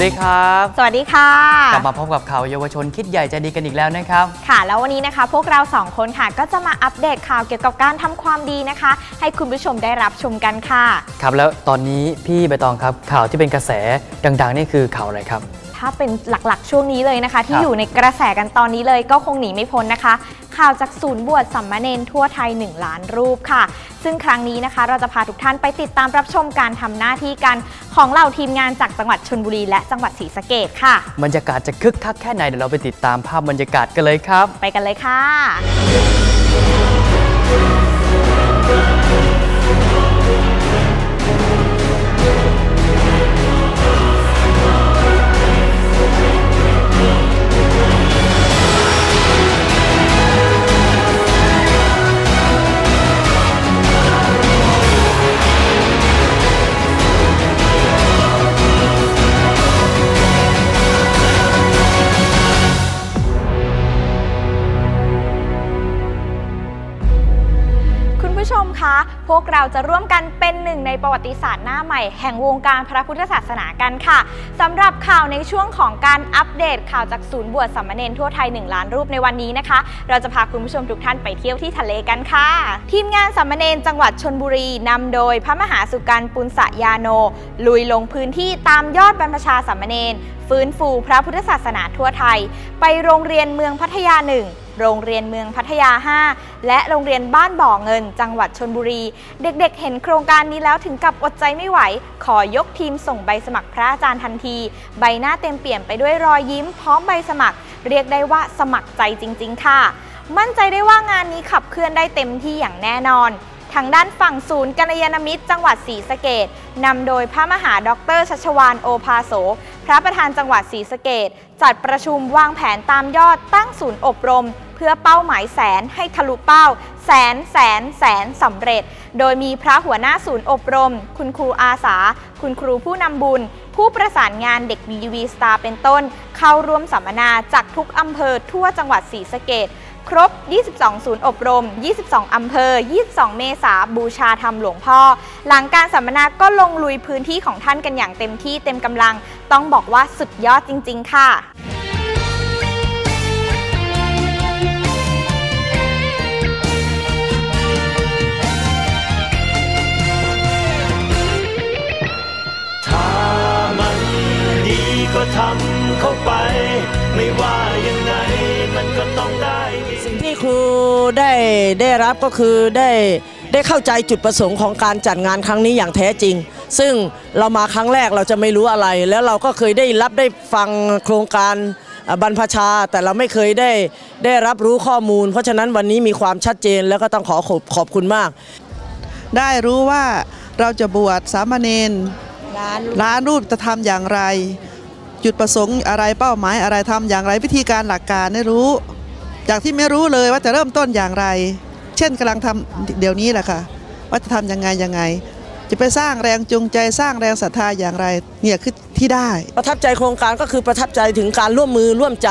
สวัสดีครับ สวัสดีค่ะ กลับมาพบกับข่าวเยาวชนคิดใหญ่ใจดีกันอีกแล้วนะครับ ค่ะ แล้ววันนี้นะคะ พวกเราสองคนค่ะ ก็จะมาอัปเดตข่าวเกี่ยวกับการทำความดีนะคะ ให้คุณผู้ชมได้รับชมกันค่ะ ครับแล้วตอนนี้พี่ใบตองครับข่าวที่เป็นกระแสดังๆนี่คือข่าวอะไรครับ ถ้าเป็นหลักๆ ช่วงนี้เลยนะคะ ที่ครับอยู่ในกระแสกันตอนนี้เลยก็คงหนีไม่พ้นนะคะ ข่าวจากศูนย์บวชสัมมาเนนทั่วไทย 1 ล้านรูปค่ะ ซึ่งครั้งนี้นะคะเราจะพาทุกท่านไปติดตามรับชมการทำหน้าที่กันของเหล่าทีมงานจากจังหวัดชนบุรีและจังหวัดศรีสะเกดค่ะ บรรยากาศจะคึกคักแค่ไหนเดี๋ยวเราไปติดตามภาพบรรยากาศกันเลยครับ ไปกันเลยค่ะ เราจะร่วมกันเป็นหนึ่งในประวัติศาสตร์หน้าใหม่ แห่งวงการพระพุทธศาสนากันค่ะสำหรับข่าวในช่วงของการอัปเดตข่าวจากศูนย์บวชสัมมเนนทั่วไทย 1 ล้านรูปในวันนี้นะคะ เราจะพาคุณผู้ชมทุกท่านไปเที่ยวที่ทะเลกันค่ะ ทีมงานสัมมเนนจังหวัดชนบุรีนำโดยพระมหาสุกันปุณสยาโน ลุยลงพื้นที่ตามยอดบรรพชาสัมมเนนฟื้นฟูพระพุทธศาสนาทั่วไทย ไปโรงเรียนเมืองพัทยาหนึ่ง โรงเรียนเมืองพัทยา 5 และโรงเรียนบ้านบ่อเงิน จังหวัดชนบุรี เด็กๆ เห็นโครงการนี้แล้วถึงกับอดใจไม่ไหว ขอยกทีมส่งใบสมัครพระอาจารย์ทันที ใบหน้าเต็มเปี่ยมไปด้วยรอยยิ้มพร้อมใบสมัคร เรียกได้ว่าสมัครใจจริง ๆ ค่ะ มั่นใจได้ว่างานนี้ขับเคลื่อนได้เต็มที่อย่างแน่นอนทางด้านฝั่งศูนย์กัลยาณมิตรจังหวัดศรีสะเกดนำโดยพระมหาด็อกเตอร์ชัชวานโอภาโส พระประธานจังหวัดศรีสะเกดจัดประชุมวางแผนตามยอดตั้งศูนย์อบรม พื่อเป้าหมายแสนให้ทะลุเป้า แสนแสนแสนสำเร็จ โดยมีพระหัวหน้าศูนย์อบรม คุณครูอาสา คุณครูผู้นำบุญ ผู้ประสานงานเด็ก BV Star เป็นต้น เข้าร่วมสัมมนาจากทุกอำเภอทั่วจังหวัดศรีสะเกดครบ 22 ศูนย์อบรม 22 อำเภอ 22 เมษาบูชาธรรมหลวงพ่อ หลังการสัมมนาก็ลงลุยพื้นที่ของท่านกันอย่างเต็มที่เต็มกำลัง ต้องบอกว่าสุดยอดจริง ๆ ค่ะ ได้ได้รับก็คือได้ได้เข้าใจจุดประสงค์ของการจัดงานครั้งนี้อย่างแท้จริง ซึ่งเรามาครั้งแรกเราจะไม่รู้อะไร แล้วเราก็เคยได้รับได้ฟังโครงการบรรพชา แต่เราไม่เคยได้ได้รับรู้ข้อมูล เพราะฉะนั้นวันนี้มีความชัดเจนแล้วก็ต้องขอขอบขอบคุณมาก ได้รู้ว่าเราจะบวชสามเณรร้านรูปจะทำอย่างไร จุดประสงค์อะไรเป้าหมายอะไรทำอย่างไรวิธีการหลักการได้รู้ จากที่ไม่รู้เลยว่าจะเริ่มต้นอย่างไร เช่นกำลังทำเดี๋ยวนี้แหละค่ะ ว่าจะทำยังไงยังไง จะไปสร้างแรงจูงใจสร้างแรงศรัทธาอย่างไร เนี่ยคือที่ได้ ประทับใจโครงการก็คือประทับใจถึงการร่วมมือร่วมใจ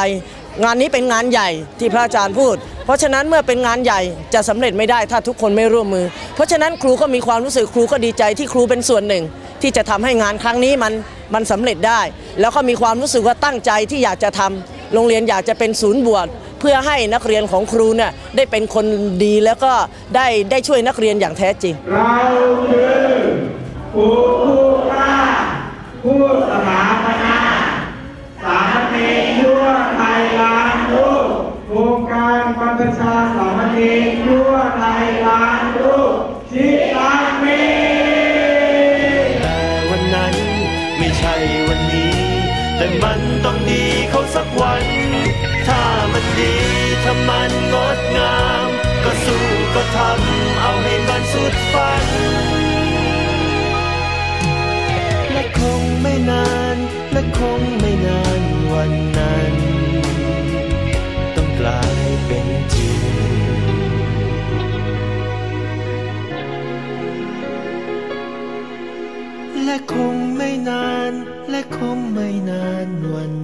งานนี้เป็นงานใหญ่ที่พระอาจารย์พูด เพราะฉะนั้นเมื่อเป็นงานใหญ่จะสำเร็จไม่ได้ถ้าทุกคนไม่ร่วมมือ เพราะฉะนั้นครูก็มีความรู้สึกครูก็ดีใจที่ครูเป็นส่วนหนึ่ง ที่จะทำให้งานครั้งนี้มันมันสำเร็จได้ แล้วก็มีความรู้สึกว่าตั้งใจที่อยากจะทำโรงเรียนอยากจะเป็นศูนย์บวช เพื่อให้นักเรียนของครูเนี่ยได้เป็นคนดีแล้วก็ได้ได้ช่วยนักเรียนอย่างแท้จริง เราคือผู้กล้าผู้ งาม ก็สู้ก็ทำเอาให้มันสุดฝัน และคงไม่นาน และคงไม่นานวันนั้น ต้องกลายเป็นจริงและคงไม่นาน และคงไม่นานวัน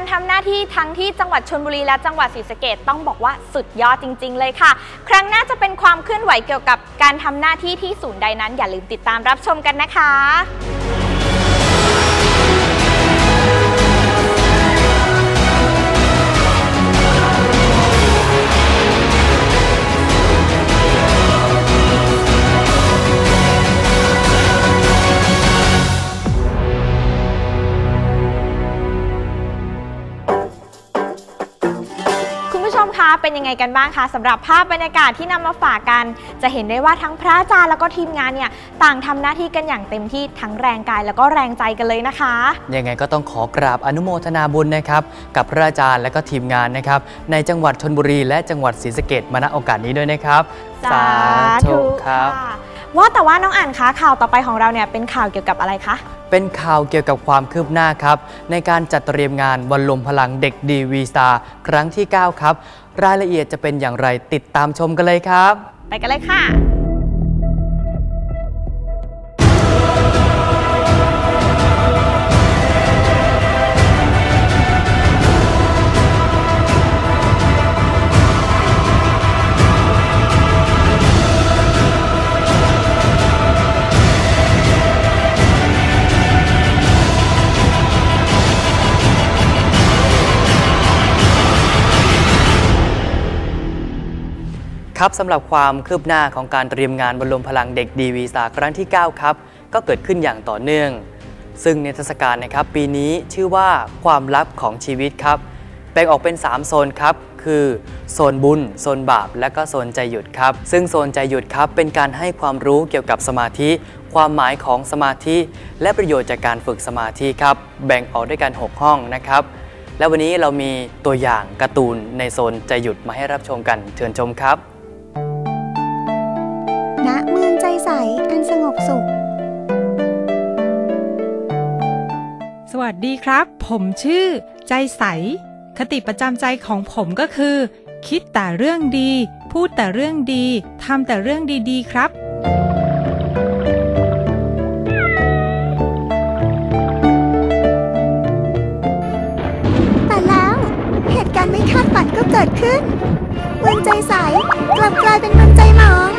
กายเป็นจริงบรรยากาศากาศการทำหน้าที่ทั้งที่จังหวัดชลบุรีและจังหวัดศรีสะเกดต้องบอกว่าสุดยอดจริง ๆ เลยค่ะ ครั้งหน้าจะเป็นความเคลื่อนไหวเกี่ยวกับการทำหน้าที่ที่ศูนย์ใดนั้น อย่าลืมติดตามรับชมกันนะคะ ยังไงกันบ้างคะสำหรับภาพบรรยากาศที่นำมาฝากกัน จะเห็นได้ว่าทั้งพระอาจารย์แล้วก็ทีมงานเนี่ยต่างทำหน้าที่กันอย่างเต็มที่ทั้งแรงกายแล้วก็แรงใจกันเลยนะคะ ยังไงก็ต้องขอกราบอนุโมทนาบุญนะครับกับพระอาจารย์และก็ทีมงานนะครับในจังหวัดชนบุรี และจังหวัดศรีสะเกดมาณโอกาสนี้ด้วยนะครับครับค่ะว่าแต่ว่าน้องอ่านคะข่าวต่อไปของเราเนี่ยเป็นข่าวเกี่ยวกับอะไรคะเป็นข่าวเกี่ยวกับความคืบหน้าครับ ในการจัดเตรียมงานวันลมพลังเด็กดีวีสตาร์ครั้งที่ 9 ครับรายละเอียดจะเป็นอย่างไรติดตามชมกันเลยครับ ไปกันเลยค่ะ ครับสำหรับความคืบหน้าของการเตรียมงานบรรลมพลังเด็กดีวีสาครั้งที่ 9 ครับ ก็เกิดขึ้นอย่างต่อเนื่อง ซึ่งในเทศกาลนะครับปีนี้ชื่อว่าความลับของชีวิตครับ แบ่งออกเป็น 3 โซนครับ คือโซนบุญ โซนบาป และก็โซนใจหยุดครับ ซึ่งโซนใจหยุดครับ เป็นการให้ความรู้เกี่ยวกับสมาธิ ความหมายของสมาธิ และประโยชน์จากการฝึกสมาธิครับ แบ่งออกด้วยกัน 6 ห้องนะครับและวันนี้เรามีตัวอย่างการ์ตูนในโซนใจหยุดมาให้รับชมกันเชิญชมครับ ณเมืองใจใส อันสงบสุข สวัสดีครับ ผมชื่อ ใจใส คติประจำใจของผมก็คือ คิดแต่เรื่องดี พูดแต่เรื่องดีทำแต่เรื่องดีๆ ครับแต่แล้วเหตุการณ์ไม่คาดฝันก็เกิดขึ้นเมืองใจใสกลับกลายเป็นเมืองใจหมอง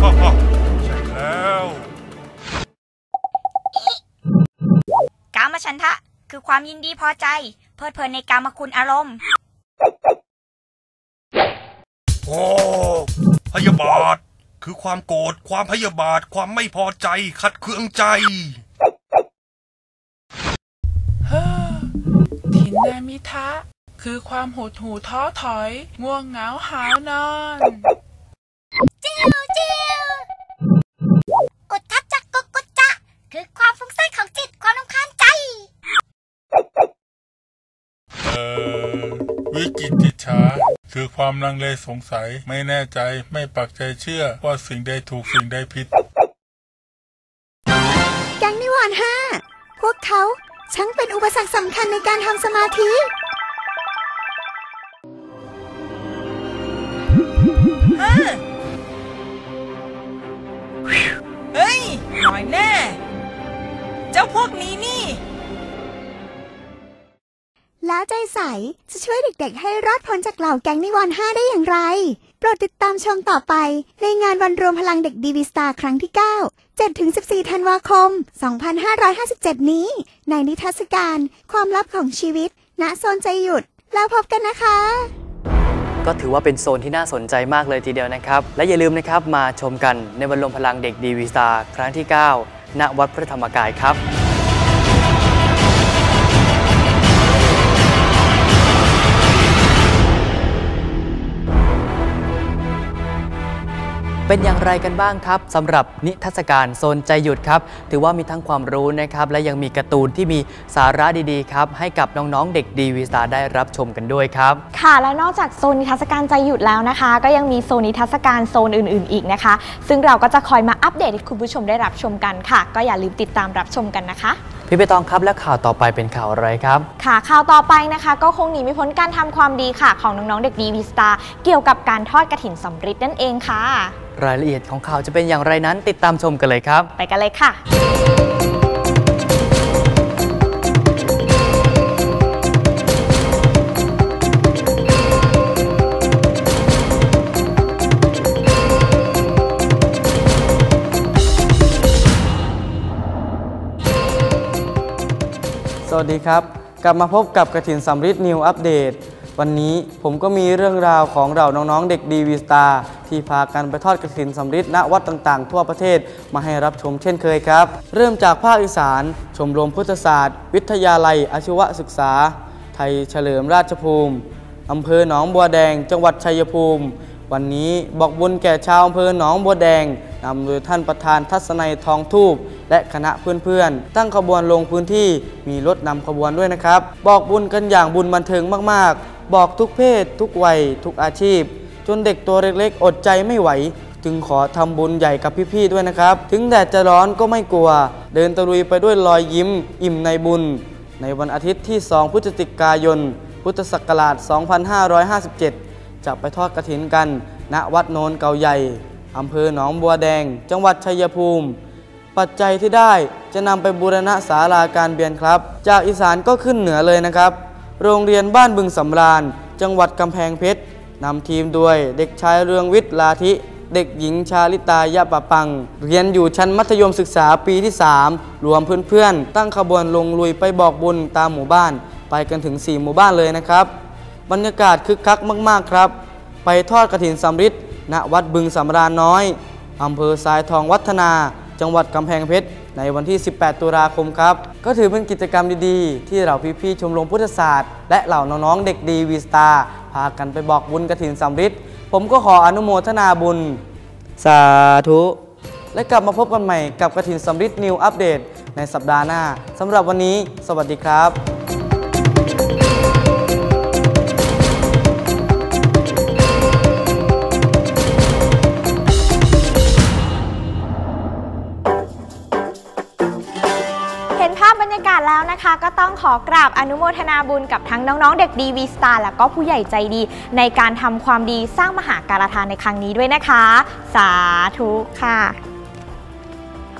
แล้วกามฉันทะ คือความยินดีพอใจ เพลิดเพลินในกามคุณอารมณ์ โอ้พยาบาท คือความโกรธความพยาบาทความไม่พอใจขัดเคืองใจถินนามิทะ คือความหดหู่ท้อถอย ง่วงเหงาหาวนอน ความลังเลสงสัย ไม่แน่ใจไม่ปักใจเชื่อว่าสิ่งใดถูกสิ่งใดผิด แก๊งนิวรณ์ห้าพวกเขาช่างเป็นอุปสรรคสำคัญในการทำสมาธิ ใจใสจะช่วยเด็กๆ ให้รอดพ้นจากเหล่าแก๊งนิวรณ์ห้าได้อย่างไร โปรดติดตามชมต่อไป ในงานวันรวมพลังเด็กดีวีสตาร์ครั้งที่ 9 7-14 ธันวาคม 2557 นี้ ในนิทรรศการ ความลับของชีวิต ณ โซนใจหยุด แล้วพบกันนะคะก็ถือว่าเป็นโซนที่น่าสนใจมากเลยทีเดียวนะครับ และอย่าลืมนะครับมาชมกันในวันลมพลังเด็กดีวีสตาร์ครั้งที่ 9 ณ วัดพระธรรมกายครับ เป็นอย่างไรกันบ้างครับสำหรับนิทรรศการโซนใจหยุดครับ ถือว่ามีทั้งความรู้นะครับ และยังมีการ์ตูนที่มีสาระดีๆครับ ให้กับน้องๆเด็กดีวีสตาได้รับชมกันด้วยครับ ค่ะและนอกจากโซนนิทรรศการใจหยุดแล้วนะคะ ก็ยังมีโซนนิทรรศการโซนอื่นๆ อีกนะคะ ซึ่งเราก็จะคอยมาอัปเดตให้คุณผู้ชมได้รับชมกันค่ะ ก็อย่าลืมติดตามรับชมกันนะคะ พี่ใบตองครับและข่าวต่อไปเป็นข่าวอะไรครับ ค่ะข่าวต่อไปนะคะ ก็คงหนีไม่พ้นการทำความดีค่ะ ของน้องๆเด็กดีวีสตาเกี่ยวกับการทอดกระถินสำริดนั่นเองค่ะ รายละเอียดของข่าวจะเป็นอย่างไรนั้นติดตามชมกันเลยครับ ไปกันเลยค่ะ สวัสดีครับ กลับมาพบกับกระถินสำริดนิวอัปเดต วันนี้ผมก็มีเรื่องราวของเราน้องๆเด็กดีวีสตาที่พากันไปทอดกระถินสำริดณวัดต่างๆ ทั่วประเทศมาให้รับชมเช่นเคยครับ เริ่มจากภาคอีสาน ชมรมพุทธศาสตร์ วิทยาลัยอาชีวศึกษา ไทยเฉลิมราชภูมิอำเภอหนองบัวแดง จังหวัดชัยภูมิ วันนี้บอกบุญแก่ชาวอำเภอหนองบัวแดงนำโดยท่านประธานทัศนัยทองทูบ และคณะเพื่อนๆ ตั้งขบวนลงพื้นที่มีรถนำขบวนด้วยนะครับ บอกบุญกันอย่างบุญบันเทิงมากๆ บอกทุกเพศ ทุกวัย ทุกอาชีพ จนเด็กตัวเล็กๆ อดใจไม่ไหว จึงขอทำบุญใหญ่กับพี่ๆด้วยนะครับ ถึงแดดจะร้อนก็ไม่กลัว เดินตะลุยไปด้วยรอยยิ้ม อิ่มในบุญ ในวันอาทิตย์ที่ 2 พฤศจิกายน พุทธศักราช 2557 จะไปทอดกระถินกัน ณวัดโนนเก่าใหญ่อำเภอหนองบัวแดง จังหวัดชัยภูมิ ปัจจัยที่ได้จะนำไปบูรณะศาลาการเบียนครับ จากอีสานก็ขึ้นเหนือเลยนะครับ โรงเรียนบ้านบึงสำราญ จังหวัดกำแพงเพชรนำทีมด้วยเด็กชายเรืองวิทย์ลาธิ เด็กหญิงชาลิตายะปะปัง เรียนอยู่ชั้นมัธยมศึกษาปีที่ 3 รวมเพื่อนๆ ตั้งขบวนลงลุยไปบอกบุญตามหมู่บ้าน ไปกันถึง 4 หมู่บ้านเลยนะครับ บรรยากาศคึกคักมากๆครับ ไปทอดกระถินสำริดณวัดบึงสำราญน้อยอำเภอสายทองวัฒนา จังหวัดกำแพงเพชร ในวันที่ 18 ตุลาคมครับ ก็ถือเป็นกิจกรรมดีๆ ที่เราพี่ๆชมรมพุทธศาสตร์ และเหล่าน้องๆเด็กดีวีสตาร์พากันไปบอกบุญกระถินสำริดผมก็ขออนุโมทนาบุญ สาธุ และกลับมาพบกันใหม่กับกระถินสำริดนิวอัปเดตในสัปดาห์หน้าสำหรับวันนี้ สวัสดีครับ องขอกราบอนุโมทนาบุญกับทั้งน้องๆ เด็กดีวีสตาร์และก็ผู้ใหญ่ใจดี ในการทำความดีสร้างมหาการทานในครั้งนี้ด้วยนะคะ สาธุค่ะ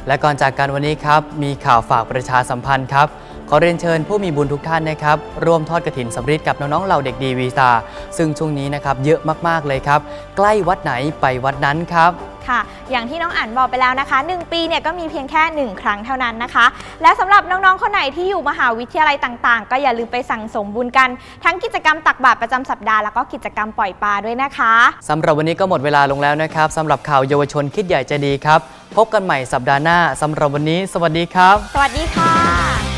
และก่อนจากกันวันนี้ครับ มีข่าวฝากประชาสัมพันธ์ครับขอเรียนเชิญผู้มีบุญทุกท่านนะครับ ร่วมทอดกระถินสำริดกับน้องๆเหล่าเด็กดีวีซาซึ่งช่วงนี้นะครับเยอะมากๆเลยครับ ใกล้วัดไหนไปวัดนั้นครับ ค่ะ อย่างที่น้องอ่านบอกไปแล้วนะคะ 1 ปีเนี่ยก็มีเพียงแค่ 1 ครั้งเท่านั้นนะคะ และสำหรับน้องๆคนไหนที่อยู่มหาวิทยาลัยต่างๆ ก็อย่าลืมไปสั่งสมบุญกัน ทั้งกิจกรรมตักบาตรประจำสัปดาห์แล้วก็กิจกรรมปล่อยปลาด้วยนะคะสำหรับวันนี้ก็หมดเวลาลงแล้วนะครับสำหรับข่าวเยาวชนคิดใหญ่ใจดีครับ พบกันใหม่สัปดาห์หน้าสำหรับวันนี้ สวัสดีครับ สวัสดีค่ะ